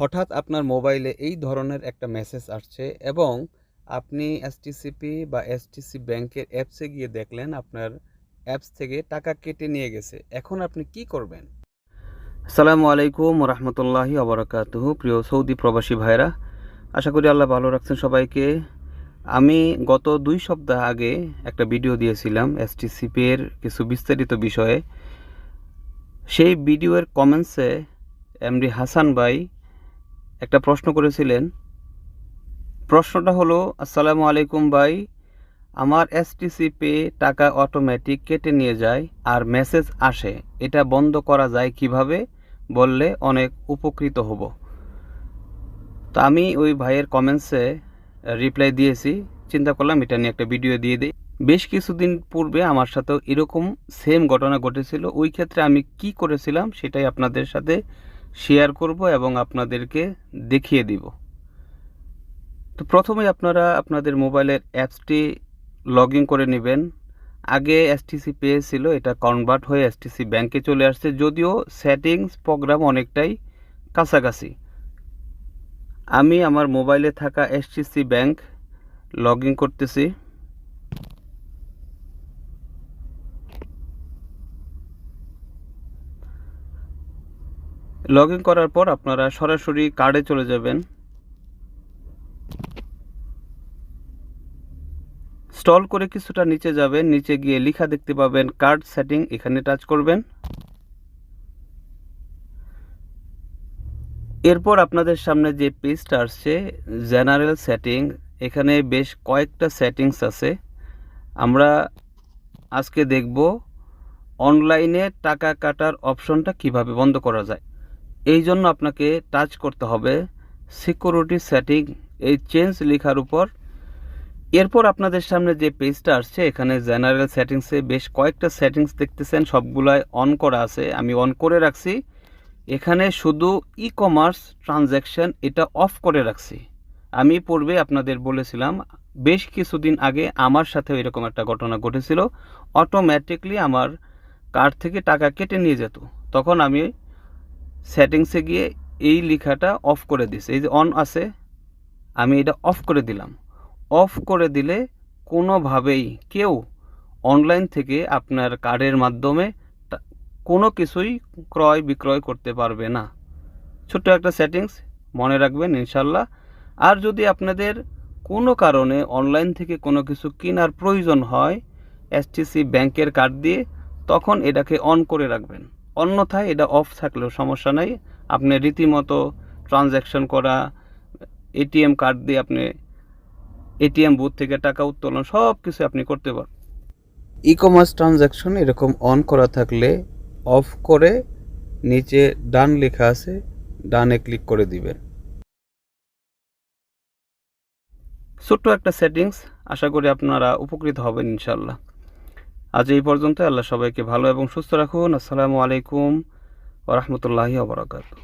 হঠাৎ আপনার মোবাইলে এই ধরনের একটা মেসেজ আসছে এবং আপনি এসটিসিপি বা এসটিসি ব্যাংকের অ্যাপসে গিয়ে দেখলেন আপনার অ্যাপস থেকে টাকা কেটে নিয়ে গেছে। এখন আপনি কি করবেন? আসসালামু আলাইকুম রহমতুল্লাহি আবরাকাতুহ প্রিয় সৌদি প্রবাসী ভাইরা আশা করি আল্লাহ ভালো রাখছেন সবাইকে। আমি গত দুই সপ্তাহ আগে একটা ভিডিও দিয়েছিলাম এসটিসিপি এর কিছু বিস্তারিত বিষয়ে। সেই ভিডিওর কমেন্টসে এমডি হাসান ভাই একটা প্রশ্ন করেছিলেন। প্রশ্নটা হলো, আসসালামু আলাইকুম ভাই, আমার এসটিসি পে টাকা অটোমেটিক কেটে নিয়ে যায় আর মেসেজ আসে। এটা বন্ধ করা যায় কীভাবে? বললে অনেক উপকৃত হব। তো আমি ওই ভাইয়ের কমেন্টসে রিপ্লাই দিয়েছি। চিন্তা করলাম, এটা নিয়ে একটা ভিডিও দিয়ে দিই। বেশ কিছুদিন পূর্বে আমার সাথেও এরকম সেম ঘটনা ঘটেছিল। ওই ক্ষেত্রে আমি কি করেছিলাম সেটাই আপনাদের সাথে শেয়ার করব এবং আপনাদেরকে দেখিয়ে দিব। তো প্রথমে আপনারা আপনাদের মোবাইলের অ্যাপসটি লগ করে নেবেন। আগে এসটিসি পে ছিল এটা কনভার্ট হয়ে এসটিসি ব্যাংকে চলে আসছে, যদিও সেটিংস প্রোগ্রাম অনেকটাই কাছাকাছি। আমি আমার মোবাইলে থাকা এসটিসি ব্যাংক লগ করতেছি। লগ ইন করার পর আপনারা সরাসরি কার্ডে চলে যাবেন। স্টল করে কিছুটা নিচে যাবেন, নিচে গিয়ে লেখা দেখতে পাবেন কার্ড সেটিং এখানে টাচ করবেন। এরপর আপনাদের সামনে যে পেজটা আসছে জেনারেল সেটিং এখানে বেশ কয়েকটা সেটিংস আছে। আমরা আজকে দেখব অনলাইনে টাকা কাটার অপশনটা কীভাবে বন্ধ করা যায়। এই জন্য আপনাকে টাচ করতে হবে সিকিউরিটি সেটিং এই চেঞ্জ লেখার উপর। এরপর আপনাদের সামনে যে পেজটা আসছে, এখানে জেনারেল সেটিংসে বেশ কয়েকটা সেটিংস দেখতেছেন, সবগুলাই অন করা আছে, আমি অন করে রাখছি। এখানে শুধু ই কমার্স ট্রানজ্যাকশন এটা অফ করে রাখছি। আমি পূর্বে আপনাদের বলেছিলাম, বেশ কিছুদিন আগে আমার সাথে এরকম একটা ঘটনা ঘটেছিল। অটোমেটিকলি আমার কার্ড থেকে টাকা কেটে নিয়ে যেত। তখন আমি সেটিংসে গিয়ে এই লেখাটা অফ করে দিছি। এই যে অন আছে, আমি এটা অফ করে দিলাম। অফ করে দিলে কোনোভাবেই কেউ অনলাইন থেকে আপনার কার্ডের মাধ্যমে কোনো কিছুই ক্রয় বিক্রয় করতে পারবে না। ছোট্ট একটা সেটিংস, মনে রাখবেন ইনশাল্লাহ। আর যদি আপনাদের কোনো কারণে অনলাইন থেকে কোনো কিছু কেনার প্রয়োজন হয় এসটিসি ব্যাংকের কার্ড দিয়ে, তখন এটাকে অন করে রাখবেন। অন্যথায় এটা অফ থাকলেও সমস্যা নাই। আপনি রীতিমতো ট্রানজ্যাকশন করা এটিএম কার্ড দিয়ে আপনি এটিএম বুথ থেকে টাকা উত্তোলন সব কিছু আপনি করতে পারেন ই কমার্স ট্রানজ্যাকশন এরকম অন করা থাকলে অফ করে নিচে ডান লেখা আছে ডানে ক্লিক করে দিবেন। ছোট্ট একটা সেটিংস আশা করি আপনারা উপকৃত হবেন ইনশাল্লাহ আজ এই পর্যন্ত আল্লাহ সবাইকে ভালো এবং সুস্থ রাখুন। আসসালামু আলাইকুম ওরহমতুল্লাহি ওবরাকাতু